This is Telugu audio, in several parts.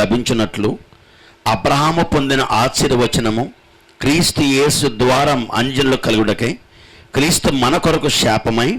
లభించినట్లు అబ్రహాము పొందిన ఆశీర్వచనము క్రీస్తు యేసు ద్వారం అంజనులు కలుగుడకై క్రీస్తు మన కొరకు శాపమై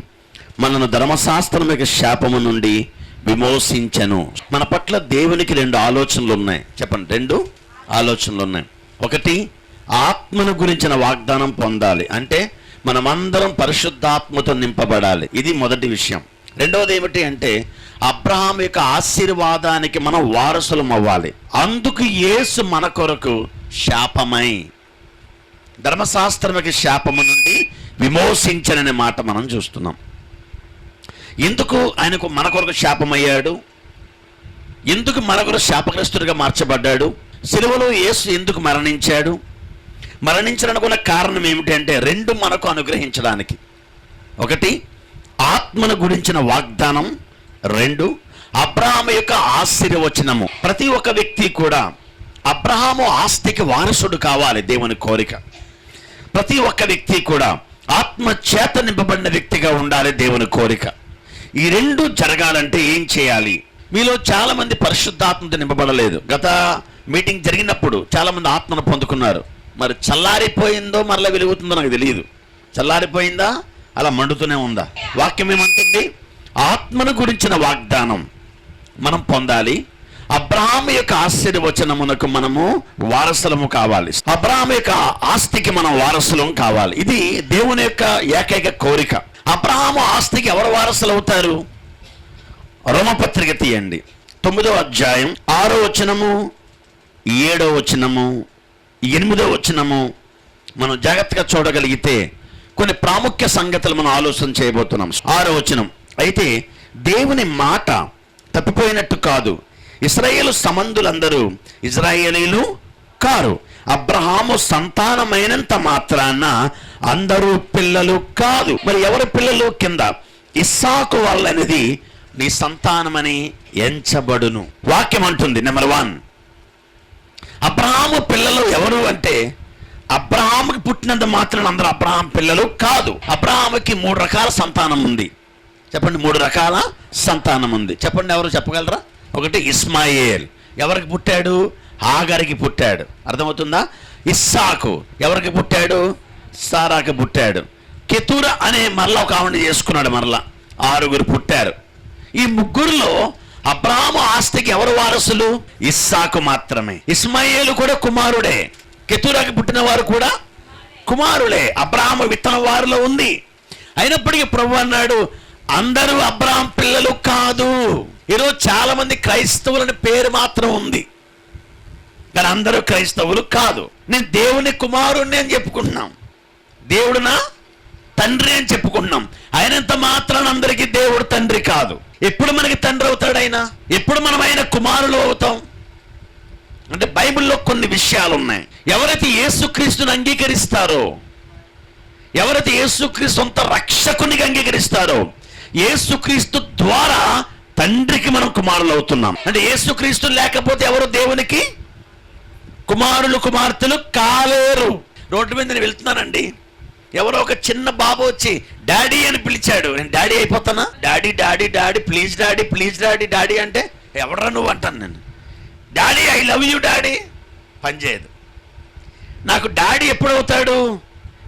మనను ధర్మశాస్త్రం యొక్క శాపము నుండి విమోచించను మన పట్ల దేవునికి రెండు ఆలోచనలు ఉన్నాయి. చెప్పండి రెండు ఆలోచనలు ఉన్నాయి. ఒకటి ఆత్మను గురించిన వాగ్దానం పొందాలి. అంటే మనమందరం పరిశుద్ధాత్మతో నింపబడాలి. ఇది మొదటి విషయం. రెండవది ఏమిటి అంటే అబ్రహాం యొక్క ఆశీర్వాదానికి మనం వారసులం అవ్వాలి. అందుకు యేసు మన కొరకు శాపమై ధర్మశాస్త్రమకి యొక్క శాపము నుండి విమోచించననే మాట మనం చూస్తున్నాం. ఎందుకు ఆయనకు మన కొరకు శాపమయ్యాడు. ఎందుకు మనకొరకు శాపగ్రస్తుడిగా మార్చబడ్డాడు. సిలువలో యేసు ఎందుకు మరణించాడు? మరణించడానికి కారణం ఏమిటి అంటే రెండు మనకు అనుగ్రహించడానికి. ఒకటి ఆత్మను గురించిన వాగ్దానం రెండు అబ్రహాం యొక్క ఆశీర్వచనము. ప్రతి ఒక్క వ్యక్తి కూడా అబ్రహాము ఆస్తికి వారసుడు కావాలి దేవుని కోరిక. ప్రతి ఒక్క వ్యక్తి కూడా ఆత్మ చేత నింపబడిన వ్యక్తిగా ఉండాలి దేవుని కోరిక. ఈ రెండు జరగాలంటే ఏం చేయాలి? మీలో చాలా మంది పరిశుద్ధాత్మతో నింపబడలేదు. గత మీటింగ్ జరిగినప్పుడు చాలా మంది ఆత్మను పొందుకున్నారు. మరి చల్లారిపోయిందో మరలా వెలుగుతుందో నాకు తెలియదు. చల్లారిపోయిందా? అలా మండుతూనే ఉందా? వాక్యం ఏమంటుంది? ఆత్మను గురించిన వాగ్దానం మనం పొందాలి. అబ్రహాం యొక్క ఆశ్చర్యవచనమునకు మనము వారసులము కావాలి. అబ్రహాం యొక్క ఆస్తికి మనం వారసులం కావాలి. ఇది దేవుని యొక్క ఏకైక కోరిక. అబ్రహాము ఆస్తికి ఎవరు వారసులు అవుతారు రోమపత్రిక తీయండి. తొమ్మిదో అధ్యాయం ఆరో వచనము ఏడో వచనము ఎనిమిదో వచనము మనం జాగ్రత్తగా చూడగలిగితే కొన్ని ప్రాముఖ్య సంగతులు మనం ఆలోచన చేయబోతున్నాం. ఆరో వచనం. అయితే దేవుని మాట తప్పిపోయినట్టు కాదు. ఇస్రాయేలు సంబంధులందరూ ఇజ్రాయేలీలు కారు. అబ్రహాము సంతానమైనంత మాత్రాన అందరూ పిల్లలు కాదు. మరి ఎవరు పిల్లలు? కింద. ఇస్సాకు వాళ్ళనేది నీ సంతానమని ఎంచబడును. వాక్యం అంటుంది నెంబర్ వన్. అబ్రహాము పిల్లలు ఎవరు అంటే అబ్రహాంకి పుట్టినంత మాత్రం అందరూ అబ్రహాం పిల్లలు కాదు. అబ్రహాంకి మూడు రకాల సంతానం ఉంది. చెప్పండి మూడు రకాల సంతానం ఉంది. చెప్పండి ఎవరు చెప్పగలరా? ఒకటి ఇస్మాయేల్. ఎవరికి పుట్టాడు? ఆగరికి పుట్టాడు. అర్థమవుతుందా? ఇస్సాకు. ఎవరికి పుట్టాడు? సారాకి పుట్టాడు. కెతుర అనే మరలా ఒక ఆవిడ చేసుకున్నాడు మరలా. ఆరుగురు పుట్టారు. ఈ ముగ్గురులో అబ్రాహాము ఆస్తికి ఎవరు వారసులు? ఇస్సాకు మాత్రమే. ఇస్మాయేలు కూడా కుమారుడే. కెతురాకి పుట్టిన వారు కూడా కుమారులే. అబ్రాహం విత్తనం వారిలో ఉంది. అయినప్పటికీ ప్రభు అన్నాడు అందరూ అబ్రాహం పిల్లలు కాదు. ఈరోజు చాలా మంది క్రైస్తవులని పేరు మాత్రం ఉంది. కానీ అందరూ క్రైస్తవులు కాదు. నేను దేవుని కుమారుణ్ణి అని చెప్పుకుంటున్నాం. దేవుడు నా తండ్రి అని చెప్పుకుంటున్నాం. ఆయనంత మాత్రాన అందరికీ దేవుడు తండ్రి కాదు. ఎప్పుడు మనకి తండ్రి అవుతాడు ఆయన? ఎప్పుడు మనం ఆయన కుమారులు అవుతాం? అంటే బైబిల్లో కొన్ని విషయాలు ఉన్నాయి ఎవరైతే యేసుక్రీస్తుని అంగీకరిస్తారో ఎవరైతే యేసుక్రీస్తు సొంత రక్షకునిగా అంగీకరిస్తారో యేసుక్రీస్తు ద్వారా తండ్రికి మనం కుమారులు అవుతున్నాం అంటే యేసుక్రీస్తు లేకపోతే ఎవరు దేవునికి? కుమారులు కుమార్తెలు కాలేరు. రోడ్డు మీద నేను వెళ్తున్నానండి. ఎవరో ఒక చిన్న బాబు వచ్చి డాడీ అని పిలిచాడు. నేను daddy అయిపోతానా? Daddy daddy daddy please daddy please daddy daddy అంటే ఎవడరా నువ్వు అంటాను నేను. Daddy I love you daddy. పనిచేయదు. నాకు డాడీ ఎప్పుడు అవుతాడు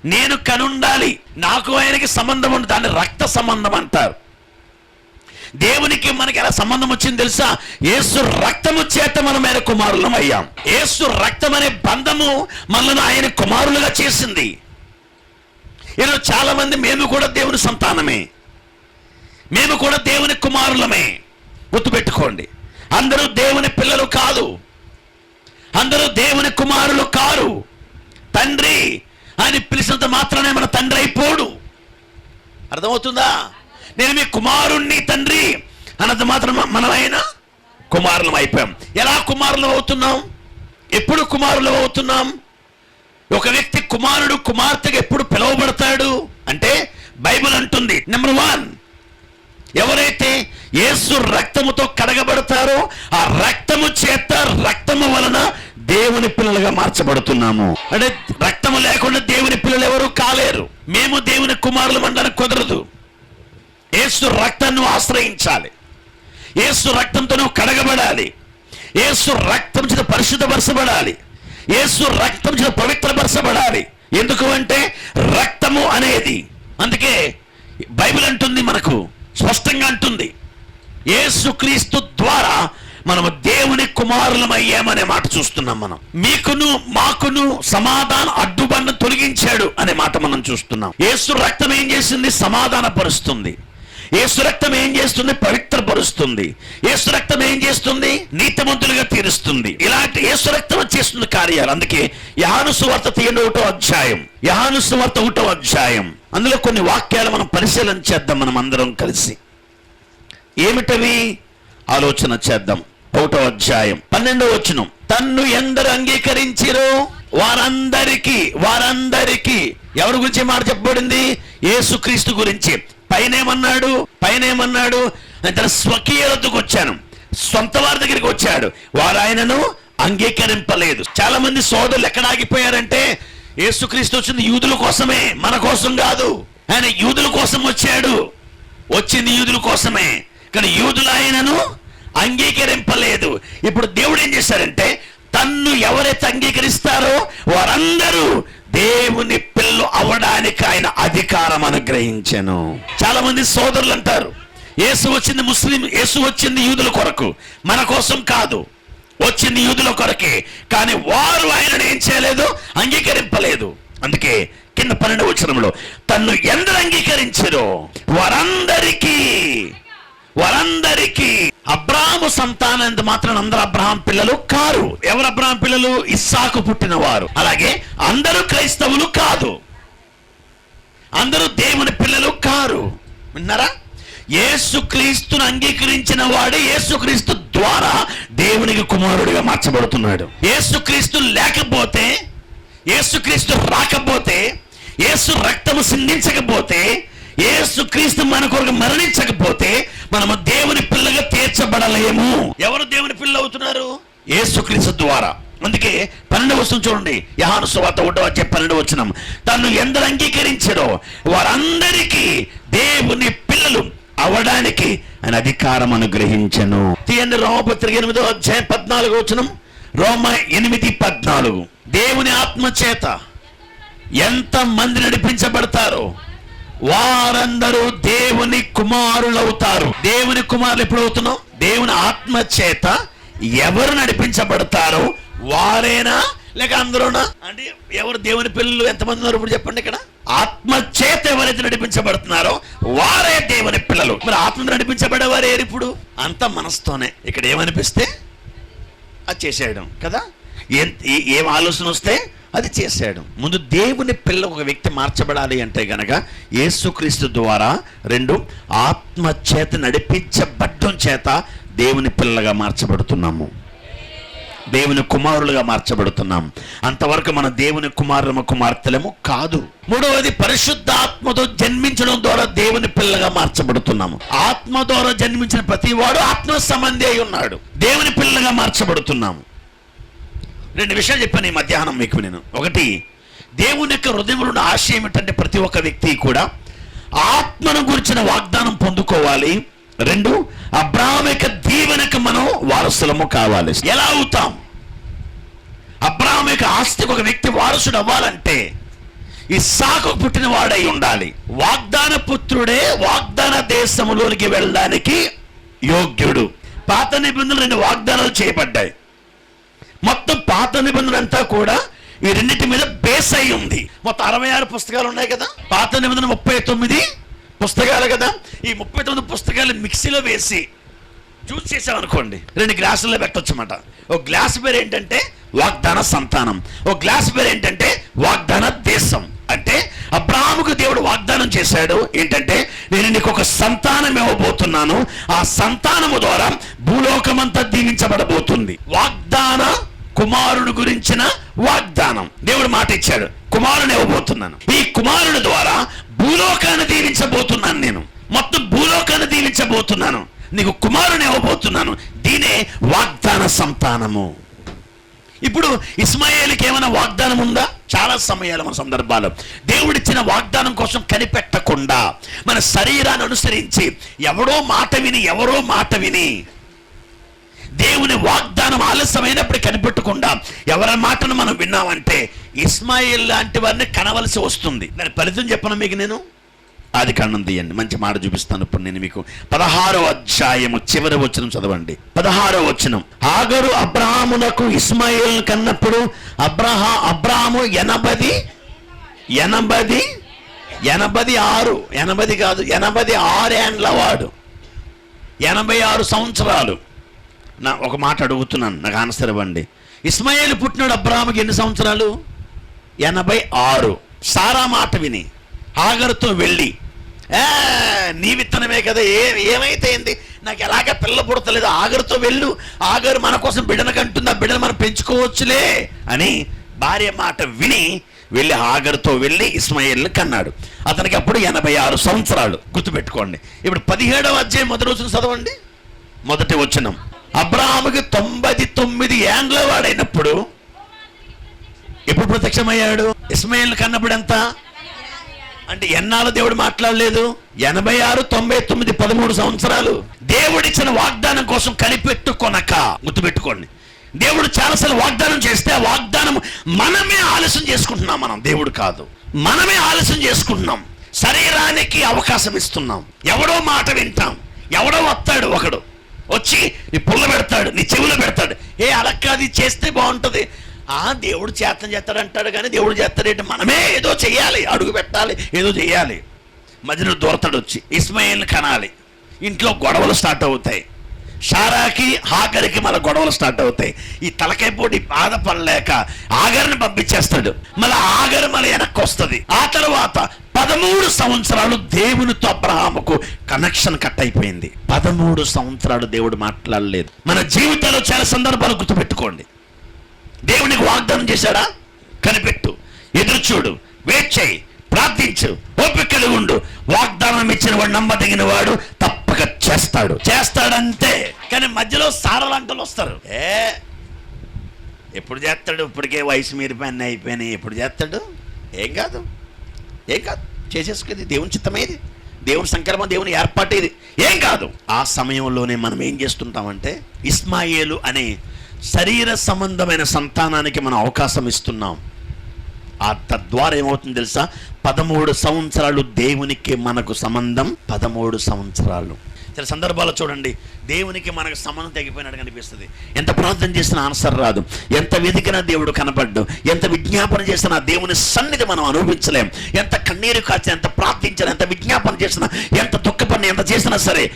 నేను కనుండాలి. నాకు ఆయనకి సంబంధం ఉంది దాన్ని రక్త సంబంధం అంటారు. దేవునికి మనకి ఎలా సంబంధం వచ్చింది తెలుసా? యేసు రక్తము చేత మనం ఆయన కుమారులం అయ్యాం ఏసు రక్తం అనే బంధము మనల్ని ఆయన కుమారులుగా చేసింది. ఈరోజు చాలా మంది మేము కూడా దేవుని సంతానమే. మేము కూడా దేవుని కుమారులమే. గుర్తుపెట్టుకోండి. అందరూ దేవుని పిల్లలు కాదు. అందరూ దేవుని కుమారులు కారు. తండ్రి అని పిలిచినంత మాత్రమే మన తండ్రి అయిపోడు. అర్థమవుతుందా? నేను మీ కుమారుణ్ణి తండ్రి అన్నంత మాత్రం మనమైనా కుమారులం అయిపోయాం. ఎలా కుమారులం అవుతున్నాం? ఎప్పుడు కుమారులం అవుతున్నాం? ఒక వ్యక్తి కుమారుడు కుమార్తెగా ఎప్పుడు పిలువబడతాడు? అంటే బైబిల్ అంటుంది నెంబర్ వన్. ఎవరైతే యేసు రక్తముతో కడగబడతారో ఆ రక్తము చేత రక్తము వలన దేవుని పిల్లలుగా మార్చబడుతున్నాము. అంటే రక్తము లేకుండా దేవుని పిల్లలు ఎవరు కాలేరు. మేము దేవుని కుమారులు అనడానికి కుదరదు. ఏసు రక్తాన్ని ఆశ్రయించాలి. ఏసు రక్తంతో నువ్వు కడగబడాలి. ఏసు రక్తం చేత పరిశుద్ధపరచబడాలి. ఏసు రక్తం చేత పవిత్రపరచబడాలి. ఎందుకు అంటే రక్తము అనేది అందుకే బైబిల్ అంటుంది మనకు స్పష్టంగా అంటుంది. యేసుక్రీస్తు ద్వారా మనము దేవుని కుమారులమయ్యామనే మాట చూస్తున్నాం మనం. మీకును మాకును సమాధాన అడ్డుబండను తొలగించాడు అనే మాట మనం చూస్తున్నాం. యేసు రక్తం ఏం చేసింది సమాధాన పరుస్తుంది. యేసు రక్తం ఏం చేస్తుంది? పవిత్రపరుస్తుంది యేసు రక్తం ఏం చేస్తుంది? నీతిమంతులుగా తీరుస్తుంది. ఇలాంటి యేసు రక్తం చేస్తుంది కార్యాలు. అందుకే యహాను సువార్త తీయండి ఒకటో అధ్యాయం. యహాను సువార్త ఒకటో అధ్యాయం. అందులో కొన్ని వాక్యాలు మనం పరిశీలన చేద్దాం మనం అందరం కలిసి. ఏమిటవి? ఆలోచన చేద్దాం. ఒకటో అధ్యాయం. పన్నెండో వచనం. తన్ను ఎందరు అంగీకరించిరో వారందరికీ వారందరికీ. ఎవరి గురించి మాట చెప్పబడింది? యేసుక్రీస్తు గురించి. పైన ఏమన్నాడు పైన ఏమన్నాడు తన స్వకీయతకు వచ్చాను. సొంత వారి దగ్గరికి వచ్చాడు. వారు ఆయనను అంగీకరింపలేదు. చాలా మంది సోదరులు ఎక్కడ ఆగిపోయారంటే యేసుక్రీస్తు వచ్చింది యూదుల కోసమే మన కోసం కాదు. ఆయన యూదుల కోసం వచ్చాడు. వచ్చింది యూదుల కోసమే. కానీ యూదులు ఆయనను అంగీకరింపలేదు. ఇప్పుడు దేవుడు ఏం చేశారంటే తన్ను ఎవరైతే అంగీకరిస్తారో వారందరూ దేవుని పిల్లు అవడానికి ఆయన అధికారం అనుగ్రహించను. చాలా మంది సోదరులు అంటారు యేసు వచ్చింది ముస్లిం యేసు వచ్చింది యూదుల కొరకు. మన కోసం కాదు వచ్చింది యూదుల కొరకే. కానీ వారు ఆయనను ఏం చేయలేదు? అంగీకరింపలేదు. అందుకే కింద పన్నెండు వచనంలో తన్ను ఎందరు అంగీకరించరో వారందరికీ వారందరికీ అబ్రాహము సంతానం మాత్రం అందరు అబ్రహాం పిల్లలు కారు. ఎవరు అబ్రహాం పిల్లలు? ఇస్సాకు పుట్టిన వారు అలాగే అందరూ క్రైస్తవులు కాదు. అందరూ దేవుని పిల్లలు కారు. విన్నారా? యేసుక్రీస్తును అంగీకరించిన వాడే యేసుక్రీస్తు ద్వారా దేవునికి కుమారుడిగా మార్చబడుతున్నాడు. యేసుక్రీస్తు లేకపోతే యేసుక్రీస్తు రాకపోతే యేసు రక్తము సిందించకపోతే యేసుక్రీస్తు మన కొరకు మరణించకపోతే మనము దేవుని పిల్లగా తీర్చబడలేము. ఎవరు దేవుని పిల్ల అవుతున్నారు? యేసుక్రీస్తు ద్వారా. అందుకే పన్నెండు వస్తుంది చూడండి. యహాను సువార్త ఒకటో వచ్చే పన్నెండు వచ్చినాం తను ఎందరు అంగీకరించారో వారందరికీ దేవుని పిల్లలు అవడానికి ఆయన అధికారం అనుగ్రహించను. తీయండి రోమపత్రిక ఎనిమిదో అధ్యాయం పద్నాలుగు వచనం. రోమ ఎనిమిది పద్నాలుగు. దేవుని ఆత్మ చేత ఎంత మంది నడిపించబడతారో వారందరూ దేవుని కుమారులవుతారు. దేవుని కుమారులు ఎప్పుడు అవుతున్నాం దేవుని ఆత్మ చేత ఎవరు నడిపించబడతారో వారేనా? లేక అందరూనా? అంటే ఎవరు దేవుని పిల్లలు ఎంతమంది ఉన్నారు ఇప్పుడు చెప్పండి ఇక్కడ? ఆత్మ చేత ఎవరైతే నడిపించబడుతున్నారో వారే దేవుని పిల్లలు. మరి ఆత్మ నడిపించబడేవారు ఏరు ఇప్పుడు? అంత మనసుతోనే. ఇక్కడ ఏమనిపిస్తే? అది చేసేయడం కదా? ఏం ఏం ఆలోచన వస్తే అది చేశాడు. ముందు దేవుని పిల్ల ఒక వ్యక్తి మార్చబడాలి అంటే గనక యేసుక్రీస్తు ద్వారా రెండు ఆత్మ చేత నడిపించబడ్డం చేత దేవుని పిల్లగా మార్చబడుతున్నాము. దేవుని కుమారులుగా మార్చబడుతున్నాం అంతవరకు మన దేవుని కుమారులము కుమార్తెలము కాదు. మూడవది పరిశుద్ధాత్మతో జన్మించడం ద్వారా దేవుని పిల్లగా మార్చబడుతున్నాము. ఆత్మ ద్వారా జన్మించిన ప్రతి వాడు ఆత్మ సంబంధి అయి ఉన్నాడు. దేవుని పిల్లగా మార్చబడుతున్నాము. రెండు విషయాలు చెప్పాను ఈ మధ్యాహ్నం మీకు నేను. ఒకటి దేవుని యొక్క హృదయంలో ఉన్న ఆశయం ఏమిటంటే ప్రతి ఒక్క వ్యక్తి కూడా ఆత్మను గురించిన వాగ్దానం పొందుకోవాలి. రెండు అబ్రాహం యొక్క దీవెనకు మనం వారసులము కావాలి. ఎలా అవుతాం? అబ్రాహం యొక్క ఆస్తికి ఒక వ్యక్తి వారసుడు అవ్వాలంటే ఈ సాకు పుట్టిన వాడై ఉండాలి. వాగ్దాన పుత్రుడే వాగ్దాన దేశములోనికి వెళ్ళడానికి యోగ్యుడు. పాత నిబంధనలు రెండు వాగ్దానాలు చేయబడ్డాయి. మొత్తం పాత నిబంధన అంతా కూడా ఈ రెండింటి మీద బేస్ అయి ఉంది. మొత్తం అరవై ఆరు పుస్తకాలు ఉన్నాయి కదా? పాత నిబంధన ముప్పై తొమ్మిది పుస్తకాలు కదా? ఈ ముప్పై తొమ్మిది పుస్తకాలు మిక్సీలో వేసి జ్యూస్ చేసామనుకోండి రెండు గ్లాసుల్లో పెట్టొచ్చమాట ఒక గ్లాస్ పేరు ఏంటంటే వాగ్దాన సంతానం. ఒక గ్లాస్ పేరు ఏంటంటే వాగ్దాన దేశం. అంటే అబ్రాహాముకు దేవుడు వాగ్దానం చేశాడు ఏంటంటే నేను నీకు ఒక సంతానం ఇవ్వబోతున్నాను. ఆ సంతానము ద్వారా భూలోకమంతా దీవించబడబోతుంది. వాగ్దాన కుమారుడు గురించిన వాగ్దానం. దేవుడు మాట ఇచ్చాడు. కుమారుని ఇవ్వబోతున్నాను. ఈ కుమారుడు ద్వారా భూలోకాన్ని దీవించబోతున్నాను నేను. మొత్తం భూలోకాన్ని దీవించబోతున్నాను. నీకు కుమారుని ఇవ్వబోతున్నాను. దీనే వాగ్దాన సంతానము. ఇప్పుడు ఇస్మాయిల్కి ఏమైనా వాగ్దానం ఉందా? చాలా సమయాలు మన సందర్భాలు దేవుడిచ్చిన వాగ్దానం కోసం కనిపెట్టకుండా మన శరీరాన్ని అనుసరించి ఎవడో మాట విని ఎవరో మాట విని దేవుని వాగ్దానం ఆలస్యమైనప్పుడు కనిపెట్టకుండా ఎవరి మాటను మనం విన్నామంటే ఇస్మాయిల్ లాంటి వారిని కనవలసి వస్తుంది. దాని ఫలితం చెప్పను మీకు నేను? అది కాండం తీయండి. మంచి మాట చూపిస్తాను ఇప్పుడు నేను మీకు. పదహారో అధ్యాయము చివరి వచనం చదవండి. పదహారో వచనం. ఆగరు అబ్రాహమునకు ఇస్మాయిల్ కన్నప్పుడు అబ్రహా అబ్రాహము ఎనబది ఎనభది ఎనబది ఆరు. ఎనబది కాదు ఎనభది ఆరేండ్ల వాడు. ఎనభై ఆరు సంవత్సరాలు. నా ఒక మాట అడుగుతున్నాను నాకు ఆన్సర్ ఇవ్వండి ఇస్మాయిల్ పుట్టినాడు అబ్రాహ్మకి ఎన్ని సంవత్సరాలు? ఎనభై ఆరు. సారా మాట విని ఆగరుతో వెళ్ళి నీ విత్తనమే కదా ఏ ఏమైతే ఏంది? నాకు ఎలాగ పిల్ల పుడతలేదు ఆగరుతో వెళ్ళు ఆగరు మన కోసం బిడ్డను కంటుంది ఆ బిడ్డను మనం పెంచుకోవచ్చులే అని భార్య మాట విని వెళ్ళి ఆగరుతో వెళ్ళి ఇస్మాయిల్ని కన్నాడు. అతనికి అప్పుడు ఎనభై ఆరు సంవత్సరాలు. గుర్తుపెట్టుకోండి. ఇప్పుడు పదిహేడవ అధ్యాయం మొదటి రోజున చదవండి. మొదటి వచ్చినాం అబ్రాహాముకి తొంభై తొమ్మిది ఏండ్ల వాడైనప్పుడు ఎప్పుడు ప్రత్యక్షమయ్యాడు? ఇస్మాయిల్ కన్నప్పుడు ఎంత అంటే ఎన్నాళ్ళు దేవుడు మాట్లాడలేదు? ఎనభై ఆరు తొంభై తొమ్మిది పదమూడు సంవత్సరాలు. దేవుడిచ్చిన వాగ్దానం కోసం కనిపెట్టుకొనక గుర్తుపెట్టుకోండి. దేవుడు చాలాసార్లు వాగ్దానం చేస్తే ఆ వాగ్దానం మనమే ఆలస్యం చేసుకుంటున్నాం. మనం దేవుడు కాదు. మనమే ఆలస్యం చేసుకుంటున్నాం. శరీరానికి అవకాశం ఇస్తున్నాం. ఎవడో మాట వింటాం. ఎవడో వస్తాడు ఒకడు. వచ్చి నీ పుల్ల పెడతాడు నీ చెవులు పెడతాడు. ఏ అలక్కాది చేస్తే బాగుంటుంది. ఆ దేవుడు చేతం చేస్తాడు అంటాడు కానీ దేవుడు చేస్తాడేంటి మనమే ఏదో చెయ్యాలి అడుగు పెట్టాలి ఏదో చెయ్యాలి. మధ్యలో దూరతాడు వచ్చి ఇస్మాయిల్ని కనాలి. ఇంట్లో గొడవలు స్టార్ట్ అవుతాయి. షారాకి ఆఖరికి మళ్ళీ గొడవలు స్టార్ట్ అవుతాయి. ఈ తలకైపోటి పోటీ బాధపడలేక ఆగరిని పంపించేస్తాడు. మళ్ళీ ఆగరి మన వెనక్కి వస్తుంది. ఆ తర్వాత పదమూడు సంవత్సరాలు దేవునితో అబ్రహాముకు కనెక్షన్ కట్ అయిపోయింది. పదమూడు సంవత్సరాలు దేవుడు మాట్లాడలేదు. మన జీవితంలో చాలా సందర్భాలు గుర్తుపెట్టుకోండి. దేవునికి వాగ్దానం చేశాడా? కనిపెట్టు. ఎదురు చూడు. వెయిట్ చేయి. ప్రార్థించు ఓపిక కలిగి ఉండు. వాగ్దానం ఇచ్చిన వాడు నమ్మదగిన వాడు తప్పక చేస్తాడు. చేస్తాడంతే. కానీ మధ్యలో సారలంకలు వస్తారు. ఏ ఎప్పుడు చేస్తాడు? ఇప్పటికే వయసు మీరిపోయిన అయిపోయినాయి. ఎప్పుడు చేస్తాడు? ఏం కాదు. ఏం కాదు. చేసేసుకుంది. దేవుని చిత్తమేది దేవుని సంకల్పం దేవుని ఏర్పాటు ఇది. ఏం కాదు. ఆ సమయంలోనే మనం ఏం చేస్తుంటామంటే ఇస్మాయేలు అనే శరీర సంబంధమైన సంతానానికి మనం అవకాశం ఇస్తున్నాం. ఆ తద్వారా ఏమవుతుంది తెలుసా? పదమూడు సంవత్సరాలు దేవునికి మనకు సంబంధం పదమూడు సంవత్సరాలు. చాలా సందర్భాల్లో చూడండి దేవునికి మనకు సంబంధం తగ్గిపోయినట్టు కనిపిస్తుంది. ఎంత ప్రార్థన చేసినా ఆన్సర్ రాదు. ఎంత వెతికినా దేవుడు కనపడ్డు. ఎంత విజ్ఞాపన చేసినా దేవుని సన్నిధి మనం అనుభవించలేం. ఎంత కన్నీరు కాచినా ఎంత ప్రార్థించినా ఎంత విజ్ఞాపన చేసినా ఎంత దుఃఖపడినా ఎంత చేసినా సరే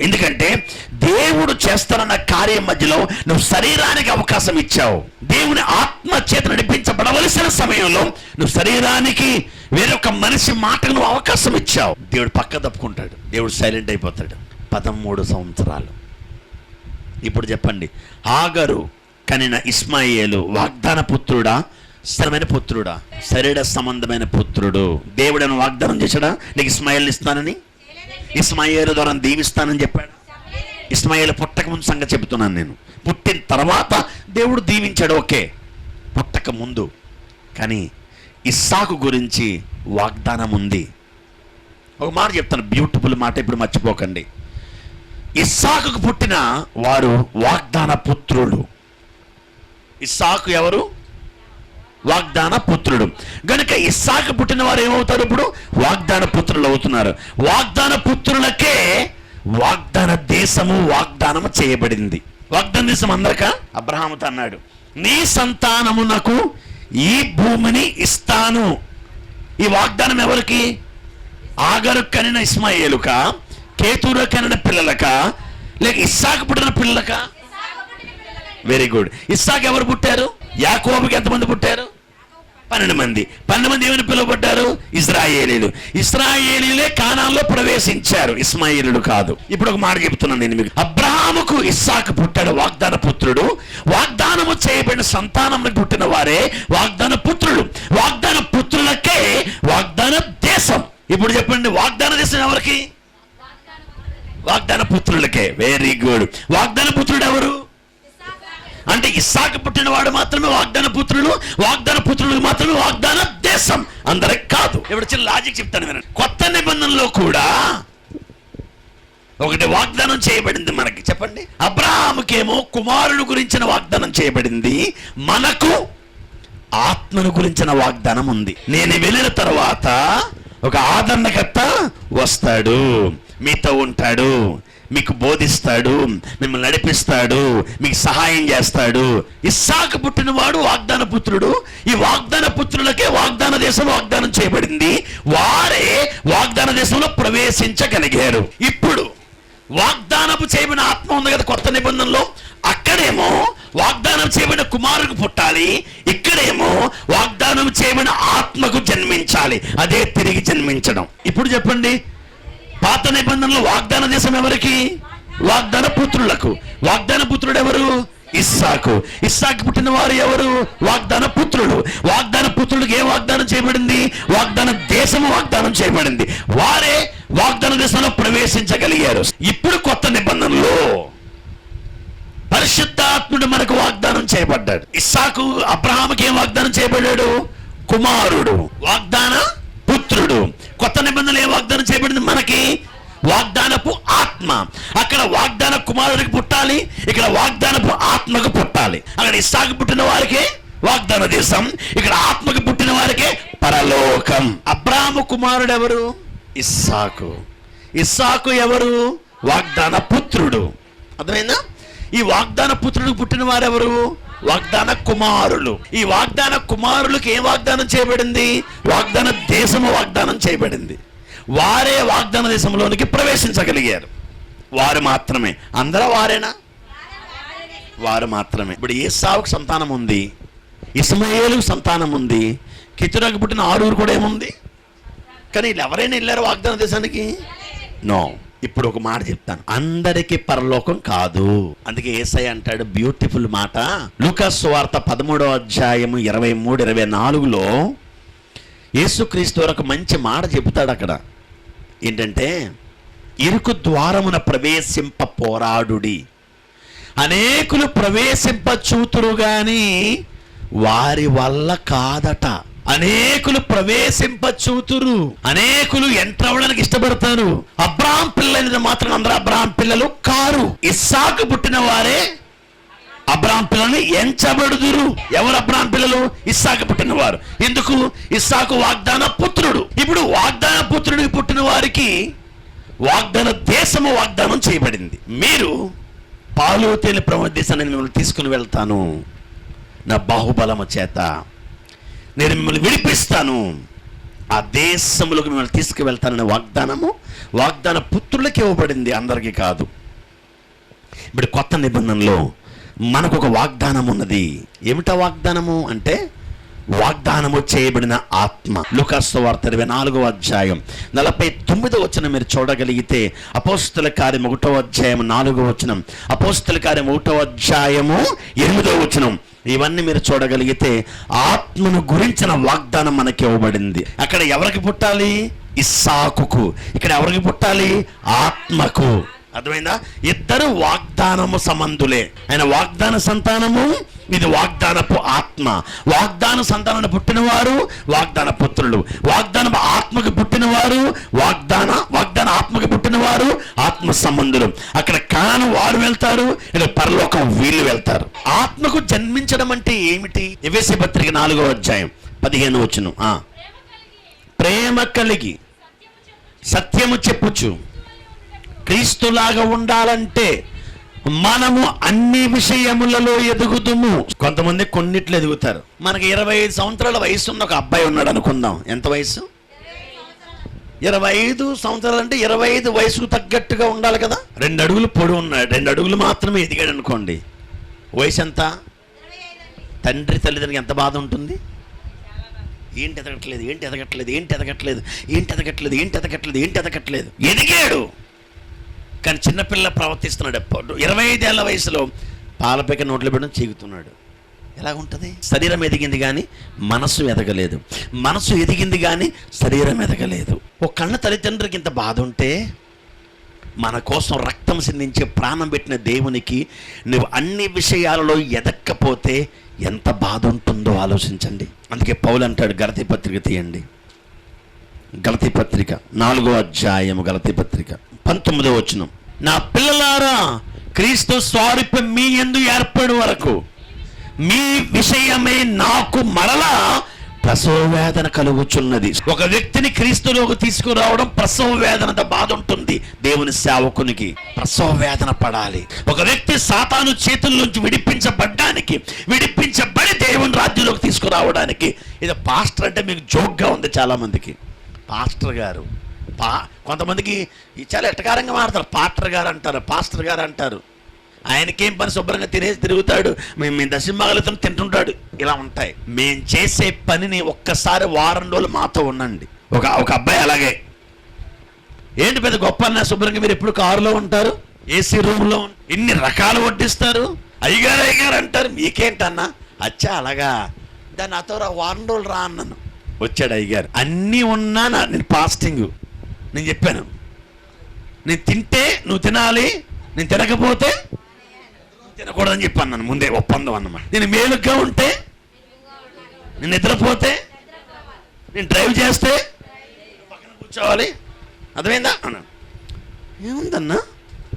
ఎందుకంటే దేవుడు చేస్తానన్న కార్యం మధ్యలో నువ్వు శరీరానికి అవకాశం ఇచ్చావు. దేవుని ఆత్మ చేత నడిపించబడవలసిన సమయంలో నువ్వు శరీరానికి వేరొక మనిషి మాటకు నువ్వు అవకాశం ఇచ్చావు. దేవుడు పక్క తప్పుకుంటాడు. దేవుడు సైలెంట్ అయిపోతాడు. పదమూడు సంవత్సరాలు. ఇప్పుడు చెప్పండి. ఆగరు కనిన ఇస్మాయిలు వాగ్దాన పుత్రుడా? స్థిరమైన పుత్రుడా? శరీర సంబంధమైన పుత్రుడు. దేవుడని వాగ్దానం చేశాడా? నీకు ఇస్మాయిల్ని ఇస్తానని? ఇస్మాయిల్ ద్వారా దీవిస్తానని చెప్పాడు. ఇస్మాయిల్ పుట్టక ముందు సంగతి చెబుతున్నాను నేను. పుట్టిన తర్వాత దేవుడు దీవించాడు ఓకే. పుట్టక ముందు. కానీ ఇస్సాకు గురించి వాగ్దానం ఉంది. ఒక మాట చెప్తాను బ్యూటిఫుల్ మాట ఇప్పుడు మర్చిపోకండి. ఇస్సాకుకు పుట్టిన వారు వాగ్దాన పుత్రులు ఇస్సాకు ఎవరు? వాగ్దాన పుత్రుడు. గనుక ఇస్సాకు పుట్టిన వారు ఏమవుతారు ఇప్పుడు? వాగ్దాన పుత్రులు అవుతున్నారు. వాగ్దాన పుత్రులకే వాగ్దాన దేశము వాగ్దానము చేయబడింది. వాగ్దాన దేశం అందరిక అబ్రహాముతో అన్నాడు. నీ సంతానమునకు ఈ భూమిని ఇస్తాను. ఈ వాగ్దానం ఎవరికి? ఆగరు కనిన ఇస్మాయిలుక కేతూరు కనిన పిల్లలక లేక ఇస్సాకు పుట్టిన పిల్లలక? వెరీ గుడ్ ఇస్సాక్ ఎవరు పుట్టారు? యాకోబుకి ఎంతమంది పుట్టారు? పన్నెండు మంది. పన్నెండు మంది ఏమని పిలువబడ్డారు? ఇస్రాయేలీలు. ఇస్రాయేలీలే కానాల్లో ప్రవేశించారు. ఇస్మాయిలుడు కాదు. ఇప్పుడు ఒక మాట చెప్తున్నాను నేను మీకు. అబ్రహాముకు ఇస్సాకు పుట్టాడు వాగ్దాన పుత్రుడు. వాగ్దానము చేయబడిన సంతానం పుట్టిన వారే వాగ్దాన పుత్రులు. వాగ్దాన పుత్రులకే వాగ్దాన దేశం. ఇప్పుడు చెప్పండి వాగ్దాన దేశం ఎవరికి? వాగ్దాన పుత్రులకే. వెరీ గుడ్ వాగ్దాన పుత్రుడు ఎవరు? అంటే ఇస్సాకు పుట్టినవాడు మాత్రమే వాగ్దాన పుత్రులు వాగ్దాన పుత్రులకు మాత్రమే వాగ్దాన దేశం. అందరికి కాదు. ఇప్పుడు చిన్న లాజిక్ చెప్తాను వినండి. కొత్త నిబంధనలో కూడా ఒకటి వాగ్దానం చేయబడింది మనకి. చెప్పండి. అబ్రాహాముకేమో కుమారుడు గురించిన వాగ్దానం చేయబడింది. మనకు ఆత్మను గురించిన వాగ్దానం ఉంది. నేను వెళ్ళిన తర్వాత ఒక ఆదరణకర్త వస్తాడు. మీతో ఉంటాడు. మీకు బోధిస్తాడు మిమ్మల్ని నడిపిస్తాడు మీకు సహాయం చేస్తాడు. ఇస్సాకు పుట్టినవాడు వాగ్దాన పుత్రుడు. ఈ వాగ్దాన పుత్రులకే వాగ్దాన దేశం వాగ్దానం చేయబడింది. వారే వాగ్దాన దేశంలో ప్రవేశించగలిగారు. ఇప్పుడు వాగ్దానపు చేయబడిన ఆత్మ ఉంది కదా కొత్త నిబంధనలో. అక్కడేమో వాగ్దానం చేయబడిన కుమారుకు పుట్టాలి. ఇక్కడేమో వాగ్దానం చేయబడిన ఆత్మకు జన్మించాలి. అదే తిరిగి జన్మించడం. ఇప్పుడు చెప్పండి. పాత నిబంధనలు వాగ్దాన దేశం ఎవరికి? వాగ్దాన పుత్రులకు. వాగ్దాన పుత్రుడు ఎవరు? ఇస్సాకు. ఇస్సాకు పుట్టిన వారు ఎవరు? వాగ్దాన పుత్రుడు. వాగ్దాన పుత్రుడికి ఏ వాగ్దానం చేయబడింది? వాగ్దాన దేశము వాగ్దానం చేయబడింది. వారే వాగ్దాన దేశంలో ప్రవేశించగలిగారు. ఇప్పుడు కొత్త నిబంధనలో. పరిశుద్ధాత్ముడు మనకు వాగ్దానం చేయబడ్డాడు. ఇస్సాకు అబ్రహాముకి ఏం వాగ్దానం చేయబడ్డాడు? కుమారుడు. వాగ్దాన పుత్రుడు. కొత్త నిబంధనలు ఏ వాగ్దానం చేయబడింది? మనకి వాగ్దానపు ఆత్మ. అక్కడ వాగ్దాన కుమారుడికి పుట్టాలి ఇక్కడ వాగ్దానపు ఆత్మకు పుట్టాలి. అక్కడ ఇస్సాకు పుట్టిన వారికి వాగ్దాన దేశం ఇక్కడ ఆత్మకు పుట్టిన వారికే పరలోకం. అబ్రాహము కుమారుడు ఎవరు? ఇస్సాకు. ఇస్సాకు ఎవరు? వాగ్దాన పుత్రుడు. అర్థమైందా? ఈ వాగ్దాన పుత్రుడికి పుట్టిన వారెవరు? వాగ్దాన కుమారులు. ఈ వాగ్దాన కుమారులకు ఏం వాగ్దానం చేయబడింది? వాగ్దాన దేశము వాగ్దానం చేయబడింది. వారే వాగ్దాన దేశంలోనికి ప్రవేశించగలిగారు. వారు మాత్రమే. అందరూ వారేనా? వారు మాత్రమే. ఇప్పుడు ఏసావుకు సంతానం ఉంది. ఇస్మాయేలుకు సంతానం ఉంది. కితురకు పుట్టిన ఆరూరు కూడా ఏముంది? కానీ వీళ్ళు ఎవరైనా వెళ్ళారు వాగ్దాన దేశానికి? నో. ఇప్పుడు ఒక మాట చెప్తాను. అందరికీ పరలోకం కాదు. అందుకే ఏసై అంటాడు బ్యూటిఫుల్ మాట. లూకాస్ వార్త పదమూడో అధ్యాయము ఇరవై మూడు ఇరవై నాలుగులో యేసుక్రీస్తు ఒక మంచి మాట చెబుతాడు అక్కడ. ఏంటంటే ఇరుకు ద్వారమున ప్రవేశింప పోరాడుడి. అనేకులు ప్రవేశింప చూతురు గాని వారి వల్ల కాదట. అనేకులు ప్రవేశింప చూతురు అనేకులు ఎంటర్ అవ్వడానికి ఇష్టపడతారు. అబ్రాహం పిల్లలు మాత్రం అందరూ అబ్రాహం పిల్లలు కారు. ఇస్సాకు పుట్టిన వారే అబ్రాహం పిల్లల్ని ఎంచబడుదురు. ఎవరు అబ్రాహం పిల్లలు? ఇస్సాకు పుట్టిన వారు ఎందుకు? ఇస్సాకు వాగ్దాన పుత్రుడు. ఇప్పుడు వాగ్దాన పుత్రుడికి పుట్టిన వారికి వాగ్దాన దేశము వాగ్దానం చేయబడింది. మీరు పాలు తేలి ప్రముఖ దేశాన్ని మిమ్మల్ని తీసుకుని వెళ్తాను. నా బాహుబలము చేత నేను మిమ్మల్ని విడిపిస్తాను. ఆ దేశంలోకి మిమ్మల్ని తీసుకువెళ్తాననే వాగ్దానము వాగ్దాన పుత్రులకి ఇవ్వబడింది అందరికీ కాదు. ఇప్పుడు కొత్త నిబంధనలో మనకు ఒక వాగ్దానం ఉన్నది. ఏమిటా వాగ్దానము అంటే వాగ్దానము చేయబడిన ఆత్మ. లుకాస్త వార్త ఇరవై నాలుగో అధ్యాయం నలభై తొమ్మిదో వచనం మీరు చూడగలిగితే అపోస్తుల కార్యం ఒకటో అధ్యాయం నాలుగో వచనం అపోస్తుల కార్యం ఒకటో అధ్యాయము ఎనిమిదో వచనం. ఇవన్నీ మీరు చూడగలిగితే ఆత్మను గురించిన వాగ్దానం మనకి ఇవ్వబడింది. అక్కడ ఎవరికి పుట్టాలి? ఇస్సాకుకు. ఇక్కడ ఎవరికి పుట్టాలి? ఆత్మకు. అర్థమైందా? ఇద్దరు వాగ్దానము సంబంధులే. ఆయన వాగ్దాన సంతానము ఇది వాగ్దానపు ఆత్మ. వాగ్దాన సంతానాన్ని పుట్టినవారు వాగ్దాన పుత్రులు. వాగ్దాన ఆత్మకు పుట్టినవారు వాగ్దాన వాగ్దాన ఆత్మకు పుట్టినవారు ఆత్మ సంబంధులు. అక్కడ కాను వారు వెళ్తారు ఇక్కడ పరలోకం వీళ్ళు వెళ్తారు. ఆత్మకు జన్మించడం అంటే ఏమిటి? ఎవేసి పత్రిక నాలుగో అధ్యాయం పదిహేను వచ్చును. ఆ. ప్రేమ కలిగి సత్యము చెప్పుచు. క్రీస్తులాగా ఉండాలంటే మనము అన్ని విషయములలో ఎదుగుదుము. కొంతమంది కొన్నిట్లు ఎదుగుతారు. మనకి ఇరవై ఐదు సంవత్సరాల వయసు ఉన్న ఒక అబ్బాయి ఉన్నాడు అనుకుందాం. ఎంత వయసు? ఇరవై ఐదు సంవత్సరాలు అంటే ఇరవై ఐదు వయసుకు తగ్గట్టుగా ఉండాలి కదా? రెండు అడుగులు పొడి ఉన్నాడు. రెండు అడుగులు మాత్రమే ఎదిగాడు అనుకోండి. వయసు ఎంత? తండ్రి తల్లిదండ్రులకు ఎంత బాధ ఉంటుంది? ఏంటి ఎదగట్లేదు? ఏంటి ఎదగట్లేదు? ఏంటి ఎదగట్లేదు? ఏంటి ఎదగట్లేదు? ఏంటి ఎదగట్లేదు? ఏంటి ఎదగట్లేదు? ఎదిగాడు. కానీ చిన్నపిల్ల ప్రవర్తిస్తున్నాడు ఎప్పుడు. ఇరవై ఐదేళ్ళ వయసులో పాలపేక నోట్లు పెట్టడం చీగుతున్నాడు. ఎలాగుంటుంది? శరీరం ఎదిగింది కానీ మనసు ఎదగలేదు. మనసు ఎదిగింది కానీ శరీరం ఎదగలేదు. ఒక కన్న తల్లిదండ్రులకి ఇంత బాధ ఉంటే మన కోసం రక్తం సిందించే ప్రాణం పెట్టిన దేవునికి నువ్వు అన్ని విషయాలలో ఎదక్కపోతే ఎంత బాధ ఉంటుందో ఆలోచించండి. అందుకే పౌలు అంటాడు గలతీ పత్రిక తీయండి. గలతీ పత్రిక నాలుగో అధ్యాయము గలతీ పత్రిక. పంతొమ్మిదో వచ్చిన నా పిల్లలారా క్రీస్తు స్వారూప్యం మీ ఎందు ఏర్పడి వరకు మీ విషయమే నాకు మరలా ప్రసవ వేదన కలుగుచున్నది. ఒక వ్యక్తిని క్రీస్తులోకి తీసుకురావడం ప్రసవ వేదనంత బాధ ఉంటుంది. దేవుని సేవకునికి ప్రసవ వేదన పడాలి. ఒక వ్యక్తి సాతాను చేతుల నుంచి విడిపించబడ్డానికి విడిపించబడి దేవుని రాజ్యంలోకి తీసుకురావడానికి. ఇది పాస్టర్ అంటే మీకు జోక్గా ఉంది చాలా మందికి పాస్టర్ గారు పా కొంతమందికి చాలా ఎట్టకారంగా మారుతారు. పాస్టర్ గారు అంటారు పాస్టర్ గారు అంటారు ఆయనకేం పని శుభ్రంగా తినేసి తిరుగుతాడు. మేము మేము దశమగలతో తింటుంటాడు. ఇలా ఉంటాయి. మేము చేసే పనిని ఒక్కసారి వారం రోజులు మాతో ఉండండి. ఒక ఒక అబ్బాయి అలాగే. ఏంటి పెద్ద గొప్ప అన్న శుభ్రంగా మీరు ఎప్పుడు కారులో ఉంటారు? ఏసీ రూమ్లో ఇన్ని రకాలు వడ్డిస్తారు. అయ్యగారు అయ్యగారు అంటారు. మీకేంటన్నా? అచ్చా అలాగా. దాన్ని నాతో వారం రోజులు రా అన్నాను. వచ్చాడు అయ్యగారు. అన్నీ ఉన్నా నా నేను పాస్టింగ్. నేను చెప్పాను. నేను తింటే నువ్వు తినాలి నేను తినకపోతే నువ్వు తినకూడదని చెప్పాను నన్ను ముందే ఒప్పందం అన్నమాట. నేను మేలుగ్గా ఉంటే నేను నిద్రపోతే నేను డ్రైవ్ చేస్తే పక్కన కూర్చోవాలి. అర్థమైందా? అన్నాను. ఏముందన్నా?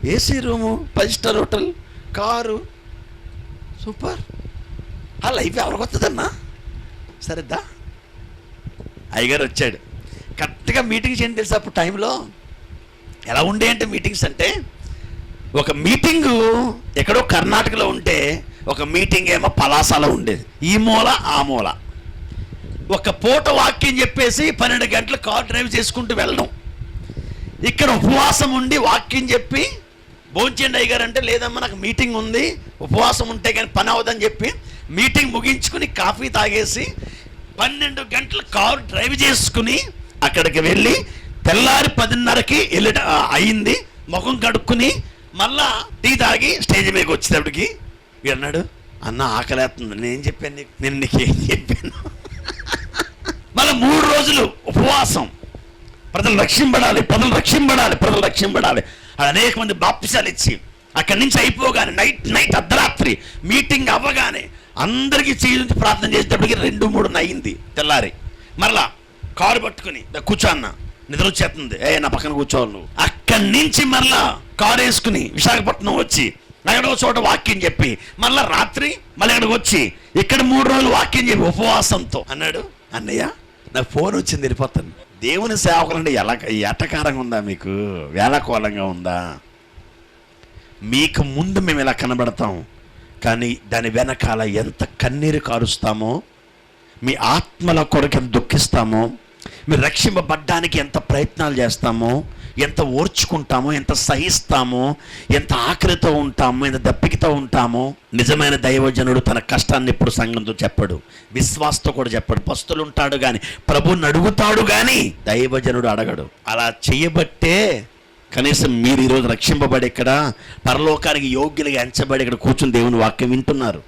AC room five star hotel car. Super. ఆ లైఫ్ ఎవరికి వస్తుందన్నా? సరేద్దా? అయ్యగారు వచ్చాడు. కరెక్ట్గా మీటింగ్స్ చేయండి తెలుసు అప్పుడు టైంలో? ఎలా ఉండే అంటే మీటింగ్స్ అంటే ఒక మీటింగు ఎక్కడో కర్ణాటకలో ఉంటే ఒక మీటింగ్ ఏమో పలాసలో ఉండేది. ఈ మూల ఆ మూల. ఒక పూట వాక్యం చెప్పేసి పన్నెండు గంటలు కార్ డ్రైవ్ చేసుకుంటూ వెళ్ళడం. ఇక్కడ ఉపవాసం ఉండి వాక్యం చెప్పి భోంచండి అయ్యారు అంటే లేదమ్మా నాకు మీటింగ్ ఉంది ఉపవాసం ఉంటే కానీ పని అవదని చెప్పి మీటింగ్ ముగించుకుని కాఫీ తాగేసి పన్నెండు గంటలు కారు డ్రైవ్ చేసుకుని అక్కడికి వెళ్ళి తెల్లారి పదిన్నరకి వెళ్ళి అయింది. ముఖం కడుక్కుని మళ్ళా టీ తాగి స్టేజ్ మీదకి వచ్చేటప్పటికి అన్నాడు అన్న ఆకలేస్తుంది. నేను చెప్పాను నీకు నేను నీకు ఏం చెప్పాను? మళ్ళీ మూడు రోజులు ఉపవాసం. ప్రజలు రక్షింపడాలి ప్రజలు రక్షింపడాలి ప్రజలు రక్షింపడాలి అక్కడ అనేక మంది బాప్తిసాలు ఇచ్చి అక్కడి నుంచి అయిపోగానే నైట్ నైట్ అర్ధరాత్రి మీటింగ్ అవ్వగానే అందరికీ చేయించి ప్రార్థన చేసేటప్పటికి రెండు మూడు అయింది తెల్లారి. మరలా కారు పట్టుకుని "దా కూర్చో అన్న నిద్ర వచ్చేస్తుంది. ఏ నా పక్కన కూర్చోవాలి నువ్వు అక్కడి నుంచి మరలా కారు వేసుకుని విశాఖపట్నం వచ్చి ఎక్కడో చోట వాక్యం చెప్పి మళ్ళా రాత్రి మళ్ళీ ఇక్కడికి వచ్చి ఇక్కడ మూడు రోజులు వాక్యం చెప్పి ఉపవాసంతో. అన్నాడు. అన్నయ్య నాకు ఫోన్ వచ్చింది వెళ్ళిపోతాను. దేవుని సేవకులంటే ఎలా ఎటకారంగా ఉందా మీకు? వేళకోళంగా ఉందా? మీకు ముందు మేము ఇలా కనబడతాం కానీ దాని వెనకాల ఎంత కన్నీరు కారుస్తామో మీ ఆత్మల కొరకు ఎంత దుఃఖిస్తామో మీరు రక్షింపబడ్డానికి ఎంత ప్రయత్నాలు చేస్తామో ఎంత ఓర్చుకుంటామో ఎంత సహిస్తామో ఎంత ఆకలితో ఉంటామో ఎంత దప్పికతో ఉంటామో నిజమైన దైవజనుడు తన కష్టాన్ని ఎప్పుడు సంఘంతో చెప్పడు. విశ్వాసతో కూడా చెప్పడు. పస్తులు ఉంటాడు కానీ ప్రభుని అడుగుతాడు కానీ దైవజనుడు అడగడు. అలా చేయబట్టే కనీసం మీరు ఈరోజు రక్షింపబడి ఇక్కడ పరలోకానికి యోగ్యులుగా ఎంచబడి ఇక్కడ కూర్చుని దేవుని వాక్యం వింటున్నారు.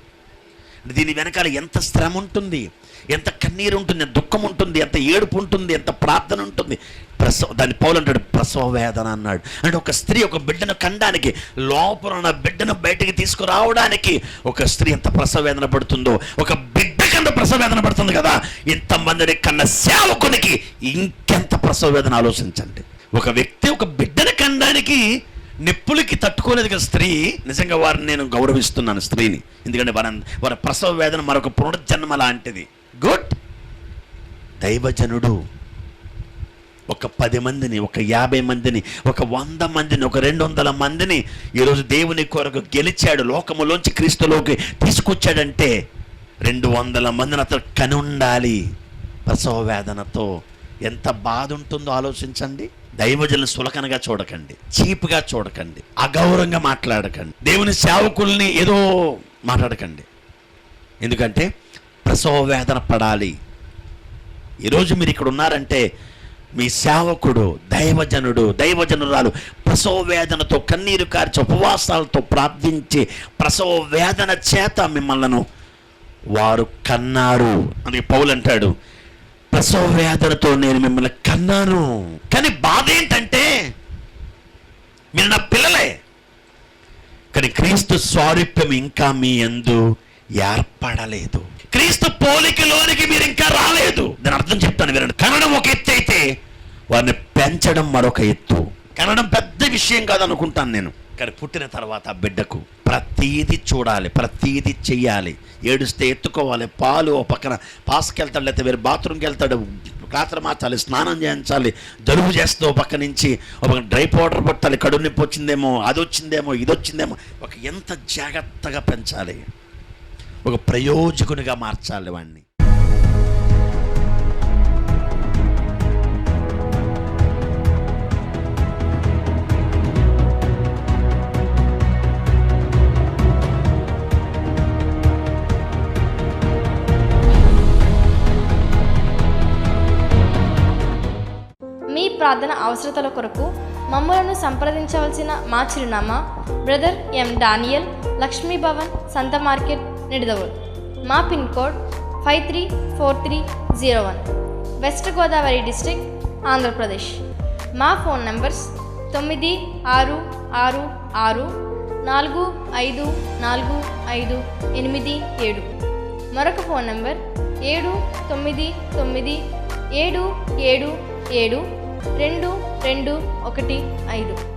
దీని వెనకాల ఎంత శ్రమ ఉంటుంది? ఎంత కన్నీరు ఉంటుంది ఎంత దుఃఖం ఉంటుంది ఎంత ఏడుపు ఉంటుంది ఎంత ప్రార్థన ఉంటుంది. ప్రసవ దాన్ని పౌలు అంటాడు ప్రసవ వేదన అన్నాడు. అంటే ఒక స్త్రీ ఒక బిడ్డను కండానికి లోపల ఉన్న బిడ్డను బయటికి తీసుకురావడానికి ఒక స్త్రీ ఎంత ప్రసవ వేదన పడుతుందో ఒక బిడ్డ కింద ప్రసవ వేదన పడుతుంది కదా. ఇంతమందిని కన్న సేవకునికి ఇంకెంత ప్రసవ వేదన ఆలోచించండి. ఒక వ్యక్తి ఒక బిడ్డను కనడానికి నిప్పులకి తట్టుకోలేదు కదా స్త్రీ. నిజంగా వారిని నేను గౌరవిస్తున్నాను స్త్రీని. ఎందుకంటే వారి వారి ప్రసవ వేదన మరొక పునర్జన్మ లాంటిది. గుడ్. దైవజనుడు ఒక పది మందిని ఒక యాభై మందిని ఒక వంద మందిని ఒక రెండు వందల మందిని ఈరోజు దేవుని కొరకు గెలిచాడు లోకములోంచి క్రీస్తులోకి తీసుకొచ్చాడంటే రెండు వందల మందిని అతను కని ఉండాలి ప్రసవ వేదనతో ఎంత బాధ ఉంటుందో ఆలోచించండి. దైవజనులు సులకనగా చూడకండి చీప్గా చూడకండి అగౌరవంగా మాట్లాడకండి దేవుని సేవకుల్ని ఏదో మాట్లాడకండి. ఎందుకంటే ప్రసవ వేదన పడాలి ఈరోజు మీరు ఇక్కడ ఉన్నారంటే మీ సేవకుడు దైవజనుడు దైవజనురాలు ప్రసవ వేదనతో కన్నీరు కార్చి ఉపవాసాలతో ప్రార్థించి ప్రసవ వేదన చేత మిమ్మల్ని వారు కన్నారు అని పౌలు అంటాడు ప్రసవ వేదనతో నేను మిమ్మల్ని కన్నాను. కానీ బాధ ఏంటంటే మీరు నా పిల్లలే. కానీ క్రీస్తు స్వారూప్యం ఇంకా మీ ఎందు ఏర్పడలేదు. క్రీస్తు పోలికలోనికి మీరు ఇంకా రాలేదు. దాని అర్థం చెప్తాను వినండి. కనడం ఒక ఎత్తు అయితే వారిని పెంచడం మరొక ఎత్తు. కనడం పెద్ద విషయం కాదు అనుకుంటాను నేను. కానీ పుట్టిన తర్వాత ఆ బిడ్డకు ప్రతీది చూడాలి ప్రతీది చెయ్యాలి. ఏడుస్తే ఎత్తుకోవాలి పాలు ఓ పక్కన పాస్కి వెళ్తాడు లేకపోతే వేరే బాత్రూమ్కి వెళ్తాడు రాత్రి మార్చాలి స్నానం చేయించాలి జలుబు చేస్తే ఓ పక్క నుంచి ఒక డ్రై పౌడర్ పట్టాలి కడుపు నొప్పి వచ్చిందేమో అది వచ్చిందేమో ఇది వచ్చిందేమో. ఒక ఎంత జాగ్రత్తగా పెంచాలి? ఒక ప్రయోజకునిగా మార్చాలి వాడిని మీ ప్రార్థన అవసరతల కొరకు మమ్మలను సంప్రదించవలసిన మా చిరునామా brother M Daniel Lakshmi Bhavan సంత మార్కెట్ నిడదవోలు. మా pin code five three four three zero one. West Godavari district Andhra Pradesh. మా ఫోన్ నంబర్స్ తొమ్మిది ఆరు ఆరు ఆరు నాలుగు ఐదు నాలుగు ఐదు ఎనిమిది ఏడు. మరొక ఫోన్ నంబర్ ఏడు తొమ్మిది తొమ్మిది ఏడు ఏడు ఏడు రెండు రెండు ఒకటి ఐదు.